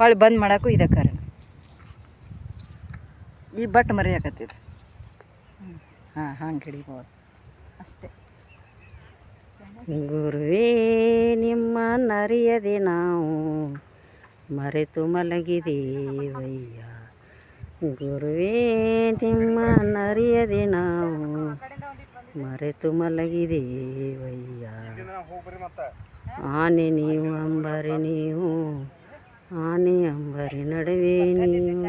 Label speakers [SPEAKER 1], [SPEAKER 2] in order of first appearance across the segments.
[SPEAKER 1] ಹೊಳ್ಳಿ ಬಂದ್ ಮಾಡಕ್ಕೂ ಇದ ಕಾರಣ. ಈ ಬಟ್ ಮರಿಯಾಕತ್ತಿದ. ಹಾಂ, ಹಂಗೆ ಹಿಡಿಬೋದು. ಅಷ್ಟೇ.
[SPEAKER 2] ಗುರುವೇ, ನಿಮ್ಮ ನರಿಯದೆ ನಾವು ಮರೆತು ಮಲಗಿದೇವಯ್ಯ. ಗುರುವೇ, ನಿಮ್ಮ ನರಿಯದೆ ನಾವು ಮರೆತು ಮಲಗಿದೇವಯ್ಯ. ಆನೆ ನೀವು, ಅಂಬರಿ ನೀವು ಆನೆ ಅಂಬರಿ ನಡುವೆ ನೀವು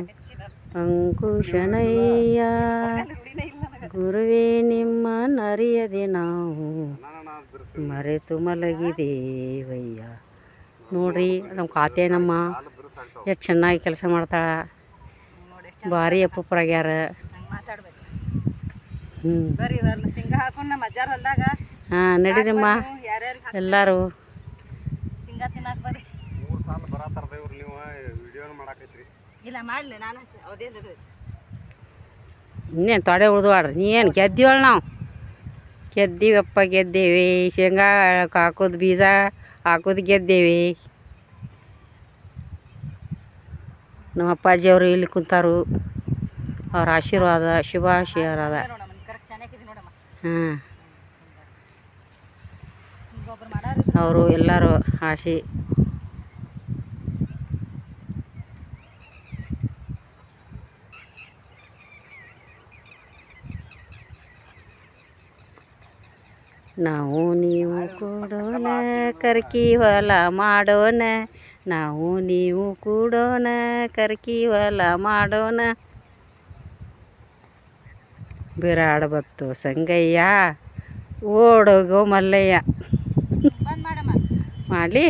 [SPEAKER 2] ಅಂಕುಶನಯ್ಯ, ಗುರುವೇ ನಿಮ್ಮ ನರಿಯದೆ ನಾವು. ಮರೆತು ಮಲಗಿದೇವಯ್ಯ ನೋಡ್ರಿ, ನಮ್ಮ ಕಾತೇನಮ್ಮ ಎಷ್ಟು ಚೆನ್ನಾಗಿ ಕೆಲಸ ಮಾಡ್ತಾಳ. ಭಾರಿ ಅಪ್ಪುಪ್ರಾಗ್ಯಾರ ಹ್ಞೂ
[SPEAKER 1] ನಮ್ಮ
[SPEAKER 2] ಹಾಂ ನಡೀರಮ್ಮ ಎಲ್ಲರೂ.
[SPEAKER 3] ಮೂರು ಸಾಲ ಬರತ್ತಾರ ದೇವ್ರು ನೀವು, ವಿಡಿಯೋನ ಮಾಡಾಕೈತ್ರಿ.
[SPEAKER 1] ಇಲ್ಲ ಮಾಡಲಿ ನಾನು ಅದೇನು
[SPEAKER 2] ಇನ್ನೇನು ತೊಡೆ ಉಳ್ದವಾಡ್ರಿ ನೀ ಏನು ಗೆದ್ದೀವಳ ನಾವು? ಗೆದ್ದೀವಪ್ಪ ಗೆದ್ದೇವಿ. ಶೇಂಗಾ ಹಾಕೋದು ಬೀಜ ಹಾಕೋದು ಗೆದ್ದೇವಿ. ನಮ್ಮ ಅಪ್ಪಾಜಿಯವರು ಇಲ್ಲಿ ಕುಂತಾರು. ಅವ್ರ ಆಶೀರ್ವಾದ ಶುಭಾಶೀರ್ವಾದ ಹಾಂ. ಅವರು ಎಲ್ಲರೂ ಆಶಿ ನಾವು ನೀವು ಕೂಡೋಣ ಕರ್ಕಿ ಹೊಲ ಮಾಡೋಣ. ನಾವು ನೀವು ಕೂಡೋಣ ಕರ್ಕಿ ಹೊಲ ಮಾಡೋಣ. ಬಿರಾಡ ಬತ್ತು ಸಂಗಯ್ಯ ಓಡೋಗೋ ಮಲ್ಲಯ್ಯ.
[SPEAKER 1] ಮಾಡಿ
[SPEAKER 2] ಮಾಡಲಿ?